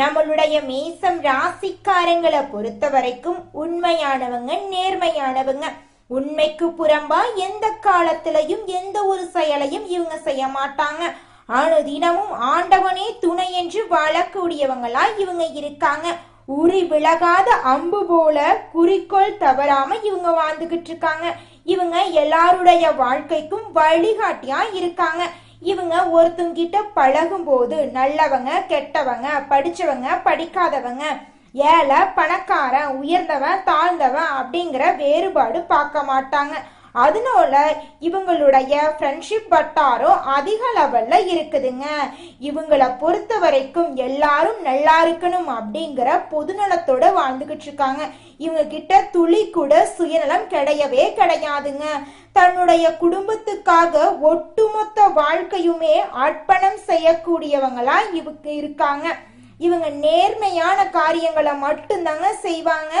நம்மளுடைய மேசம் ராசிக்காரங்களை பொறுத்த வரைக்கும் உண்மையானவங்க நேர்மையானவங்க. உண்மைக்கு புறம்பா எந்த காலத்திலையும் எந்த ஒரு செயலையும் இவங்க செய்ய மாட்டாங்க. அனுதினமும் ஆண்டவனே துணை என்று வாழக்கூடியவங்களா இவங்க இருக்காங்க. உரி விலகாத அம்பு போல குறிக்கோள் தவறாம இவங்க வாழ்ந்துகிட்டு இருக்காங்க. இவங்க எல்லாருடைய வாழ்க்கைக்கும் வழிகாட்டியா இருக்காங்க. இவங்க ஒருத்தங்கிட்ட பழகும் போது நல்லவங்க கெட்டவங்க படிச்சவங்க படிக்காதவங்க ஏழை பணக்காரன் உயர்ந்தவன் தாழ்ந்தவன் அப்படிங்கிற வேறுபாடு பார்க்க மாட்டாங்க. அதனால இவங்களுடைய ஃப்ரெண்ட்ஷிப் வட்டாரம் அதிக லெவல்ல இருக்குதுங்க. இவங்களை பொறுத்த வரைக்கும் எல்லாரும் நல்லா இருக்கணும் அப்படிங்கிற பொதுநலத்தோட வாழ்ந்துகிட்டு இருக்காங்க. இவங்க கிட்ட துளி கூட சுயநலம் கிடையவே கிடையாதுங்க. தன்னுடைய குடும்பத்துக்காக ஒட்டுமொத்த வாழ்க்கையுமே அர்ப்பணம் செய்யக்கூடியவங்களா இவங்க இருக்காங்க. இவங்க நேர்மையான காரியங்களை மட்டும்தாங்க செய்வாங்க.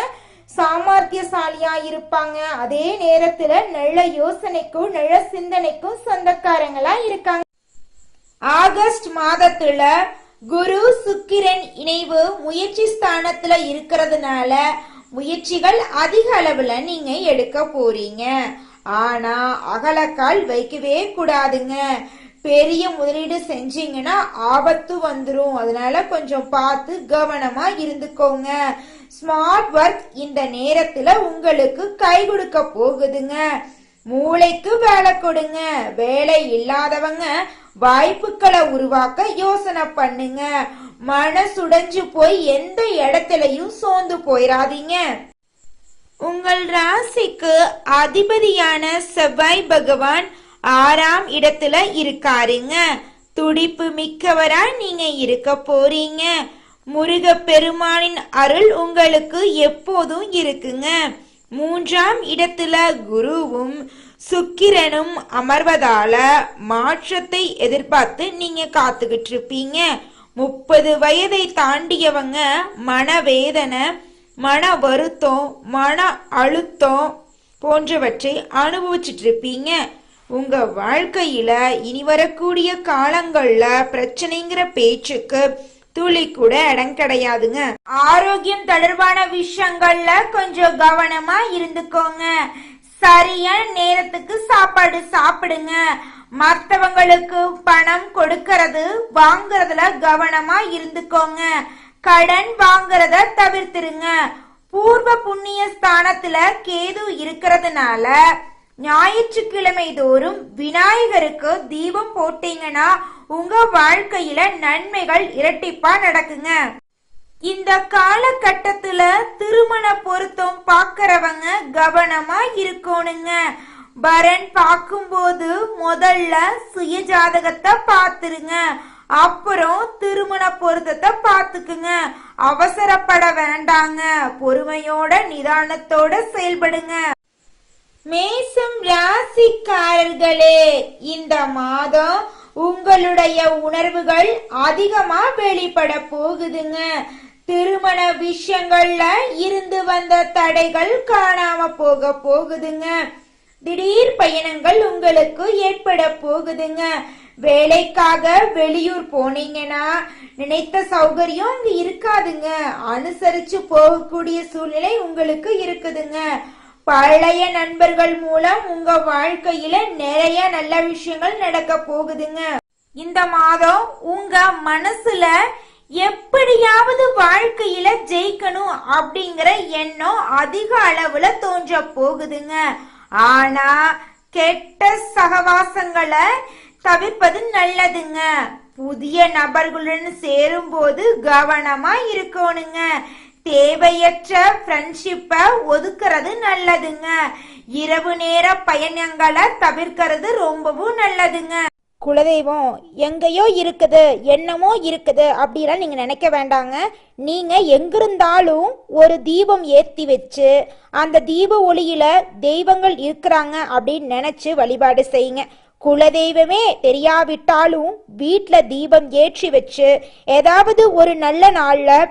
சாமர்த்தியசாலியா இருப்பாங்க அதே நேரத்துல நல்ல யோசனைக்கும் நல்ல சிந்தனைக்கும் சொந்தக்காரங்களா இருக்காங்க. ஆகஸ்ட் மாதத்துல குரு சுக்கிரன் இணைவு முயற்சி ஸ்தானத்துல இருக்கிறதுனால முயற்சிகள் அதிக அளவுல நீங்க எடுக்க போறீங்க. ஆனா அகலக்கால் வைக்கவே கூடாதுங்க. பெரிய முதலீடு செஞ்சீங்கன்னா ஆபத்து வந்துடும் அதனால கொஞ்சம் பார்த்து கவனமா இருந்துக்கோங்க. ஸ்மார்ட் ஒர்க் இந்த நேரத்துல உங்களுக்கு கை கொடுக்க போகுதுங்க. மூளைக்கு வேலை கொடுங்க. வேலை இல்லாதவங்க வாய்ப்புகளை உருவாக்க யோசனை பண்ணுங்க. மனசுடைஞ்சு போய் எந்த இடத்துலயும் சோர்ந்து போயிடாதீங்க உங்கள் ராசிக்கு அதிபதியான செவ்வாய் பகவான் ஆறாம் இடத்துல இருக்காருங்க. துடிப்பு மிக்கவரா நீங்க இருக்க போறீங்க. முருக பெருமானின் அருள் உங்களுக்கு எப்போதும் இருக்குங்க. மூன்றாம் இடத்துல குருவும் சுக்கிரனும் அமர்வதால மாற்றத்தை எதிர்பார்த்து நீங்க காத்துக்கிட்டு இருப்பீங்க முப்பது வயதை தாண்டியவங்க மனவேதனை மன வருத்தம் மன அழுத்தம் போன்றவற்றை அனுபவிச்சுட்டு இருப்பீங்க உங்க வாழ்க்கையில இனி வரக்கூடிய காலங்கள்ல பிரச்சனைங்கிற பேச்சுக்கு துளி கூட இடம் கிடையாதுங்க. ஆரோக்கியம் தொடர்பான விஷயங்கள்ல கொஞ்சம் கவனமா இருந்துக்கோங்க. சரியான நேரத்துக்கு சாப்பாடு சாப்பிடுங்க. மற்றவங்களுக்கு பணம் கொடுக்கறது வாங்குறதுல கவனமா இருந்துக்கோங்க. கடன் வாங்குறத தவிர்த்துருங்க. பூர்வ புண்ணிய ஸ்தானத்துல கேது இருக்கிறதுனால ஞாயிற்றுக்கிழமை தோறும் விநாயகருக்கு தீபம் போட்டீங்கன்னா உங்க வாழ்க்கையில நன்மைகள் இரட்டிப்பா நடக்குங்க. இந்த காலகட்டத்துல திருமண பொருத்தம் பாக்குறவங்க கவனமா இருக்கணுங்க. வரன் பார்க்கும்போது முதல்ல சுய ஜாதகத்தை பார்த்துருங்க அப்புறம் திருமண பொருத்தத்தை பார்த்துக்குங்க அவசரப்பட வேண்டாங்க. பொறுமையோட நிதானத்தோட செயல்படுங்க. மேசம் ராசிக்காரர்களே இந்த மாதம் உங்களுடைய உணர்வுகள் அதிகமா வெளிப்பட போகுதுங்க. திருமண விஷயங்கள்ல இருந்து வந்த தடைகள் காணாம போக போகுதுங்க. திடீர் பயணங்கள் உங்களுக்கு ஏற்பட போகுதுங்க. வேலைக்காக வெளியூர் போனீங்கன்னா நினைத்த சௌகரியம் அங்க இருக்காதுங்க. அனுசரிச்சு போகக்கூடிய சூழ்நிலை உங்களுக்கு இருக்குதுங்க. பழைய நண்பர்கள் மூலம் உங்க வாழ்க்கையில நிறைய நல்ல விஷயங்கள் நடக்க போகுதுங்க. இந்த மாதம் உங்க மனசுல எப்படியாவது வாழ்க்கையில ஜெயிக்கணும் அப்படிங்கிற எண்ணம் அதிக அளவுல தோன்ற போகுதுங்க. ஆனா கெட்ட சகவாசங்களை தவிர்ப்பது நல்லதுங்க. புதிய நபர்களுடன் சேரும்போது கவனமா இருக்கணுங்க. தேவையற்ற ஃப்ரெண்ட்ஷிப்பை ஒதுக்குறது நல்லதுங்க. இரவு நேர பயணங்களை தவிர்க்கிறது ரொம்பவும் நல்லதுங்க. குலதெய்வம் எங்கேயோ இருக்குது என்னமோ இருக்குது அப்படிலாம் நீங்கள் நினைக்க வேண்டாங்க. நீங்கள் எங்கிருந்தாலும் ஒரு தீபம் ஏற்றி வச்சு அந்த தீப ஒளியில் தெய்வங்கள் இருக்கிறாங்க அப்படின்னு நினச்சி வழிபாடு செய்யுங்க. குலதெய்வமே தெரியாவிட்டாலும் வீட்டில் தீபம் ஏற்றி வச்சு ஏதாவது ஒரு நல்ல நாளில்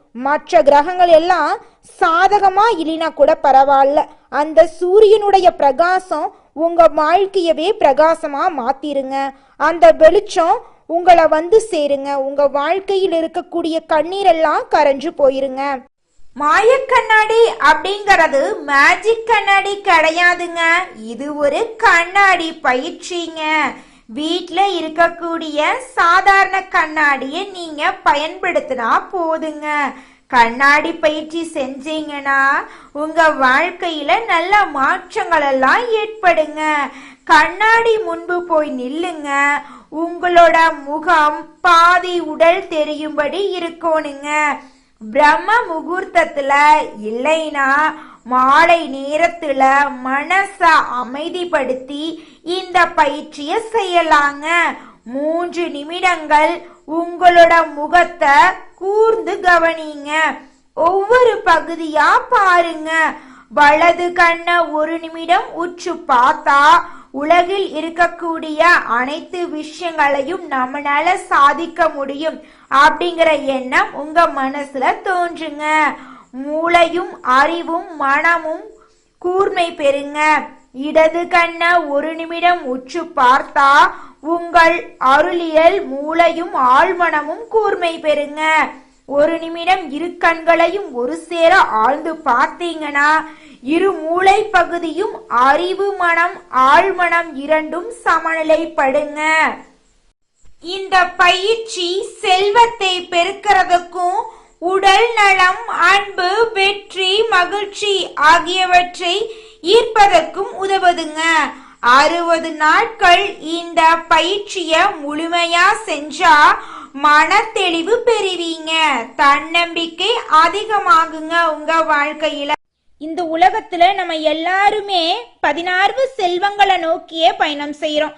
மற்ற கிரகங்கள் எல்லாம் சாதகமா இல்லைனா கூட பரவாயில்ல. அந்த சூரியனுடைய பிரகாசம் உங்க வாழ்க்கையவே பிரகாசமா மாத்திருங்க. அந்த வெளிச்சம் உங்களை வந்து சேருங்க. உங்க வாழ்க்கையில் இருக்கக்கூடிய கண்ணீரெல்லாம் கரைஞ்சு போயிருங்க. மாய கண்ணாடி அப்படிங்கறது மேஜிக் கண்ணாடி கிடையாதுங்க. இது ஒரு கண்ணாடி பயிற்சிங்க. வீட்டில் இருக்கக்கூடிய சாதாரண கண்ணாடியை நீங்கள் பயன்படுத்தினா போதுங்க. கண்ணாடி பயிற்சி செஞ்சீங்கன்னா உங்கள் வாழ்க்கையில் நல்ல மாற்றங்கள் எல்லாம் ஏற்படுங்க. கண்ணாடி முன்பு போய் நில்லுங்க. உங்களோட முகம் பாதி உடல் தெரியும்படி இருக்கணுங்க. பிரம்ம முகூர்த்தத்தில் இல்லைன்னா மாலை நேரத்துல மனச அமைதிப்படுத்தி இந்த பயிற்சிய செய்யலாங்க. மூன்று நிமிடங்கள் உங்களோட முகத்தை கூர்ந்து கவனிங்க. ஒவ்வொரு பகுதியா பாருங்க. வலது கண்ண ஒரு நிமிடம் உற்று பார்த்தா உலகில் இருக்கக்கூடிய அனைத்து விஷயங்களையும் நம்மளால சாதிக்க முடியும். அப்படிங்கிற எண்ணம் உங்க மனசுல தோன்றுங்க. மூளையும் அறிவும் மனமும் கூர்மை பெறுங்க. இடது கண்ண ஒரு நிமிடம் உற்று பார்த்தா உங்கள் அருளியல் மூளையும் ஆழ்மனமும் கூர்மை பெறுங்க. ஒரு நிமிடம் இரு கண்களையும் ஒரு சேர ஆழ்ந்து பார்த்தீங்கன்னா இரு மூளை பகுதியும் அறிவு மனம் ஆழ்மனம் இரண்டும் சமநிலைப்படுங்க. இந்த பயிற்சி செல்வத்தை பெருக்கிறதுக்கும் உடல் நலம் அன்பு வெற்றி மகிழ்ச்சி ஆகியவற்றை ஈர்ப்பதற்கும் உதவுதுங்க. அறுபது நாட்கள் இந்த பயிற்சிய முழுமையா செஞ்சா மன தெளிவு பெறுவீங்க. தன்னம்பிக்கை அதிகமாகுங்க உங்க வாழ்க்கையில. இந்த உலகத்துல நம்ம எல்லாருமே பதினாறு செல்வங்களை நோக்கியே பயணம் செய்யறோம்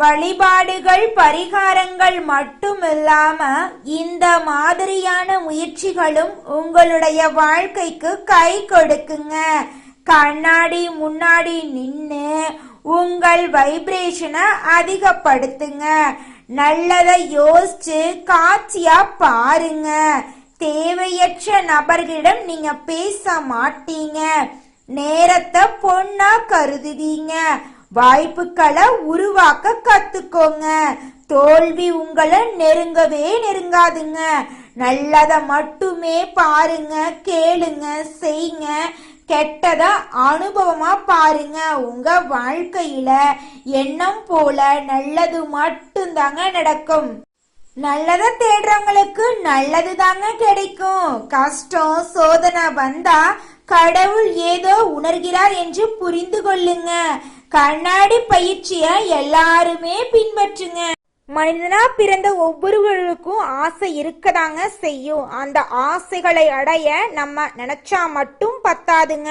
வழிபாடுகள் பரிகாரங்கள் மட்டுமில்லாம இந்த மாதிரியான முயற்சிகளும் உங்களுடைய வாழ்க்கைக்கு கை கொடுக்குங்க. கண்ணாடி முன்னாடி நின்று உங்கள் வைப்ரேஷனை அதிகப்படுத்துங்க. நல்லதை யோசிச்சு காட்சியா பாருங்க. தேவையற்ற நபர்களிடம் நீங்க பேச மாட்டீங்க. நேரத்தை பொண்ணா கருதுவீங்க வாய்ப்புகளை உருவாக்க கத்துக்கோங்க. தோல்வி உங்களை நெருங்கவே நெருங்காதுங்க. நல்லத மட்டுமே பாருங்க கேளுங்க செய்யுங்க கெட்டத அனுபவமா பாருங்க உங்க வாழ்க்கையில. எண்ணம் போல நல்லது மட்டும்தாங்க நடக்கும். நல்லத தேடுறவங்களுக்கு நல்லது தாங்க கிடைக்கும். கஷ்டம் சோதனை வந்தா கடவுள் ஏதோ உணர்கிறார் என்று புரிந்து கொள்ளுங்க. கண்ணாடி பயிற்சிய எல்லாருமே பின்பற்றுங்க. மனிதனா பிறந்த ஒவ்வொருவருக்கும் ஆசை இருக்கதாங்க செய்யும். அந்த ஆசைகளை அடைய நம்ம நினைச்சா மட்டும் பத்தாதுங்க.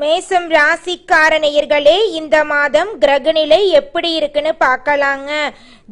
மேசம் ராசிக்கார நேயர்களே இந்த மாதம் கிரகநிலை எப்படி இருக்குன்னு பார்க்கலாங்க.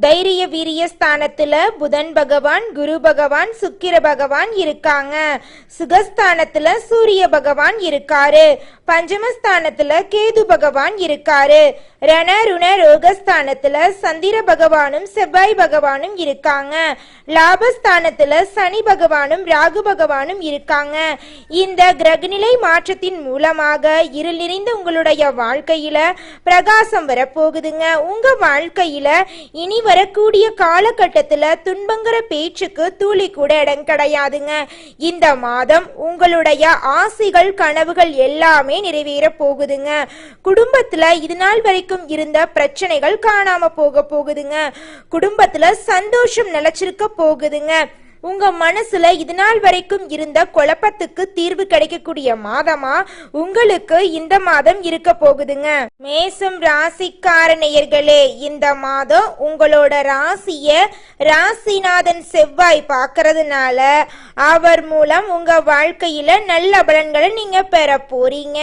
தைரிய வீரிய ஸ்தானத்துல புதன் பகவான் குரு பகவான் சுக்கிர பகவான் இருக்காங்க. சுகஸ்தானத்துல சூரிய பகவான் இருக்காரு. பஞ்சமஸ்தானத்துல கேது பகவான் இருக்காரு. ரண ருண ரோகஸ்தானத்துல சந்திர பகவானும் செவ்வாய் பகவானும் இருக்காங்க. லாபஸ்தானத்துல சனி பகவானும் ராகு பகவானும் இருக்காங்க. இந்த கிரகநிலை மாற்றத்தின் மூலமாக இருள் நிறைந்த உங்களுடைய வாழ்க்கையில பிரகாசம் வரப்போகுதுங்க. உங்க வாழ்க்கையில இனி வரக்கூடிய காலகட்டத்துல துன்பங்கிற பேச்சுக்கு தூளி கூட இடம் கிடையாதுங்க. இந்த மாதம் உங்களுடைய ஆசைகள் கனவுகள் எல்லாமே நிறைவேற போகுதுங்க. குடும்பத்துல இது நாள் வரைக்கும் இருந்த பிரச்சனைகள் காணாம போக போகுதுங்க. குடும்பத்துல சந்தோஷம் நிலைச்சிருக்க போகுதுங்க. உங்க மனசுல இது நாள் வரைக்கும் இருந்த குழப்பத்துக்கு தீர்வு கிடைக்கக்கூடிய மாதமா உங்களுக்கு இந்த மாதம் இருக்க போகுதுங்க. மேசம் ராசிக்கார நேயர்களே இந்த மாதம் உங்களோட ராசிய ராசிநாதன் செவ்வாய் பார்க்கறதுனால அவர் மூலம் உங்க வாழ்க்கையில நல்ல பலன்களை நீங்க பெற போறீங்க.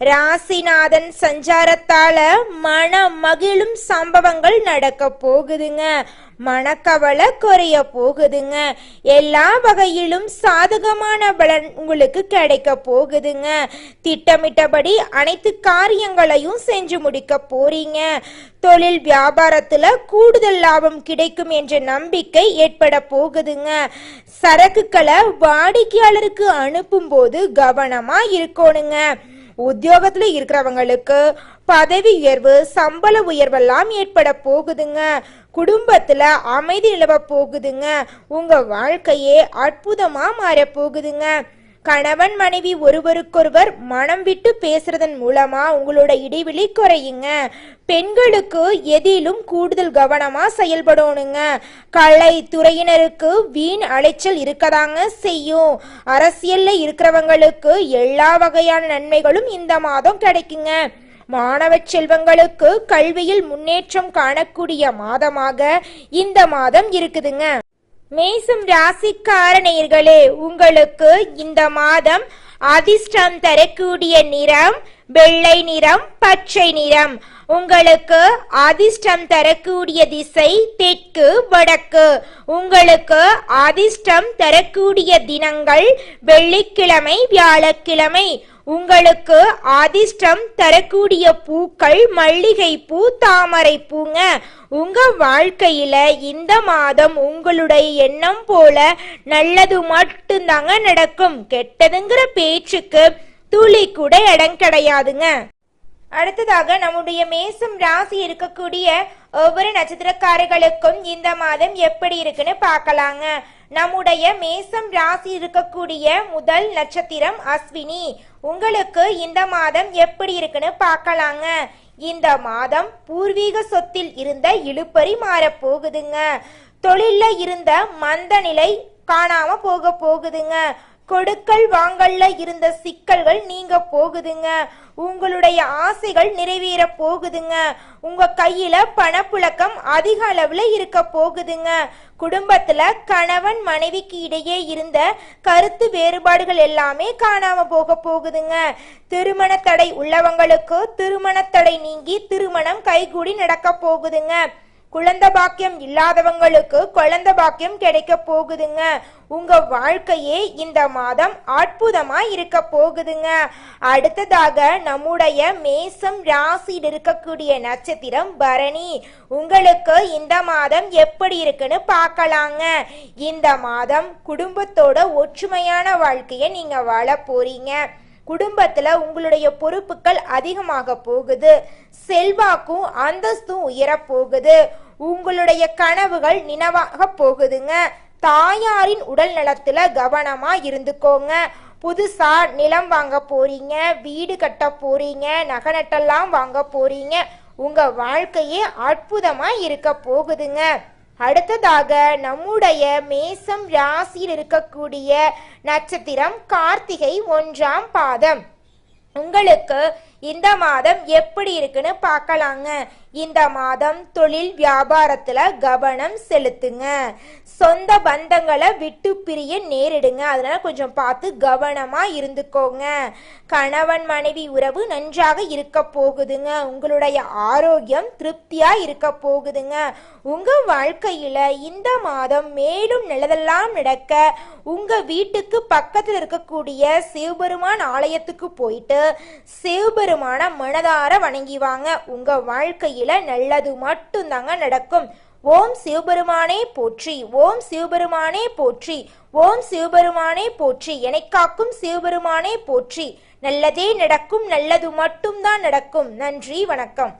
ராசிநாதன் சஞ்சாரத்தால மன மகிழும் சம்பவங்கள் நடக்க போகுதுங்க. மனக்கவலை குறைய போகுதுங்க. எல்லா வகையிலும் சாதகமான பலன் உங்களுக்கு கிடைக்க போகுதுங்க. திட்டமிட்டபடி அனைத்து காரியங்களையும் செஞ்சு முடிக்க போறீங்க. தொழில் வியாபாரத்துல கூடுதல் லாபம் கிடைக்கும் என்ற நம்பிக்கை ஏற்பட போகுதுங்க. சரக்குகளை வாடிக்கையாளருக்கு அனுப்பும் போது கவனமா இருக்கணுங்க. உத்தியோகத்துல இருக்கிறவங்களுக்கு பதவி உயர்வு சம்பள உயர்வெல்லாம் ஏற்பட போகுதுங்க. குடும்பத்துல அமைதி நிலவ போகுதுங்க. உங்க வாழ்க்கையே அற்புதமா மாற போகுதுங்க. கணவன் மனைவி ஒருவருக்கொருவர் மனம் விட்டு பேசுறதன் மூலமா உங்களோட இடைவெளி குறையுங்க. பெண்களுக்கு எதிலும் கூடுதல் கவனமா செயல்படணுங்க. கலை துறையினருக்கு வீண் அலைச்சல் இருக்கதாங்க செய்யும். அரசியல்ல இருக்கிறவங்களுக்கு எல்லா வகையான நன்மைகளும் இந்த மாதம் கிடைக்குங்க. மாணவ செல்வங்களுக்கு கல்வியில் முன்னேற்றம் காணக்கூடிய மாதமாக இந்த மாதம் இருக்குதுங்க. மேசம் ராசிக்கார நேர்களே உங்களுக்கு இந்த மாதம் அதிர்ஷ்டம் தரக்கூடிய நிறம் வெள்ளை நிறம் பச்சை நிறம். உங்களுக்கு அதிர்ஷ்டம் தரக்கூடிய திசை தெற்கு வடக்கு. உங்களுக்கு அதிர்ஷ்டம் தரக்கூடிய தினங்கள் வெள்ளிக்கிழமை வியாழக்கிழமை. உங்களுக்கு அதிர்ஷ்டம் தரக்கூடிய பூக்கள் மல்லிகை பூ தாமரை பூங்க உங்க வாழ்க்கையில இந்த மாதம் உங்களுடைய எண்ணம் போல நல்லது மட்டும்தாங்க நடக்கும். கெட்டதுங்கிற பேச்சுக்கு துளி கூட இடம் கிடையாதுங்க. அடுத்ததாக நம்முடைய மேசம் ராசி இருக்கக்கூடிய ஒவ்வொரு நட்சத்திரக்காரர்களுக்கும் இந்த மாதம் எப்படி இருக்குன்னு பார்க்கலாங்க. நம்முடைய மேசம் ராசி இருக்கக்கூடிய முதல் நட்சத்திரம் அஸ்வினி. உங்களுக்கு இந்த மாதம் எப்படி இருக்குன்னு பார்க்கலாங்க. இந்த மாதம் பூர்வீக சொத்தில் இருந்த இழுப்பறி மாறப்போகுதுங்க போகுதுங்க. இருந்த மந்த நிலை காணாம போக போகுதுங்க. கொடுக்கல் வாங்கல்ல இருந்த சிக்கல்கள் நீங்க போகுதுங்க. உங்களுடைய ஆசைகள் நிறைவேற போகுதுங்க. உங்க கையில பணப்புழக்கம் அதிக அளவுல இருக்க போகுதுங்க. குடும்பத்துல கணவன் மனைவிக்கு இடையே இருந்த கருத்து வேறுபாடுகள் எல்லாமே காணாம போக போகுதுங்க. திருமண தடை உள்ளவங்களுக்கு திருமண தடை நீங்கி திருமணம் கைகூடி நடக்க போகுதுங்க. குழந்தை பாக்கியம் இல்லாதவங்களுக்கு குழந்தை பாக்கியம் கிடைக்க போகுதுங்க. உங்க வாழ்க்கையே இந்த மாதம் அற்புதமா இருக்க போகுதுங்க. அடுத்ததாக நம்முடைய மேசம் ராசியில் இருக்கக்கூடிய நட்சத்திரம் பரணி. உங்களுக்கு இந்த மாதம் எப்படி இருக்குன்னு பார்க்கலாங்க. இந்த மாதம் குடும்பத்தோட ஒற்றுமையான வாழ்க்கையை நீங்க வாழ போறீங்க. குடும்பத்துல உங்களுடைய பொறுப்புகள் அதிகமாக போகுது. செல்வாக்கும் அந்தஸ்தும் உயரப் போகுது. உங்களுடைய கனவுகள் நினைவாக போகுதுங்க. தாயாரின் உடல் நலத்துல கவனமா இருந்துக்கோங்க. புதுசா நிலம் வாங்க போறீங்க வீடு கட்ட போறீங்க நகை நட்டெல்லாம் வாங்க போறீங்க. உங்க வாழ்க்கையே அற்புதமா இருக்க போகுதுங்க. அடுத்ததாக நம்முடைய மேசம் ராசியில் இருக்கக்கூடிய நட்சத்திரம் கார்த்திகை ஒன்றாம் பாதம். உங்களுக்கு இந்த மாதம் எப்படி இருக்குன்னு பார்க்கலாங்க. இந்த மாதம் தொழில் வியாபாரத்துல கவனம் செலுத்துங்க. சொந்த பந்தங்களை விட்டு பிரிய நேரிடுங்க. அதனால கொஞ்சம் பார்த்து கவனமா இருந்துக்கோங்க. கணவன் மனைவி உறவு நன்றாக இருக்க போகுதுங்க. உங்களுடைய ஆரோக்கியம் திருப்தியா இருக்க போகுதுங்க. உங்க வாழ்க்கையில இந்த மாதம் மேலும் நல்லதெல்லாம் நடக்க உங்க வீட்டுக்கு பக்கத்தில் இருக்கக்கூடிய சிவபெருமான் ஆலயத்துக்கு போயிட்டு சிவபெருமான மனதார வணங்கி வாங்க. வாழ்க்கையில் வாழ்க்கையில நல்லது மட்டும்தாங்க நடக்கும். ஓம் சிவபெருமானே போற்றி ஓம் சிவபெருமானே போற்றி ஓம் சிவபெருமானே போற்றி என்னை காக்கும் சிவபெருமானே போற்றி. நல்லதே நடக்கும் நல்லது மட்டும்தான் நடக்கும். நன்றி வணக்கம்.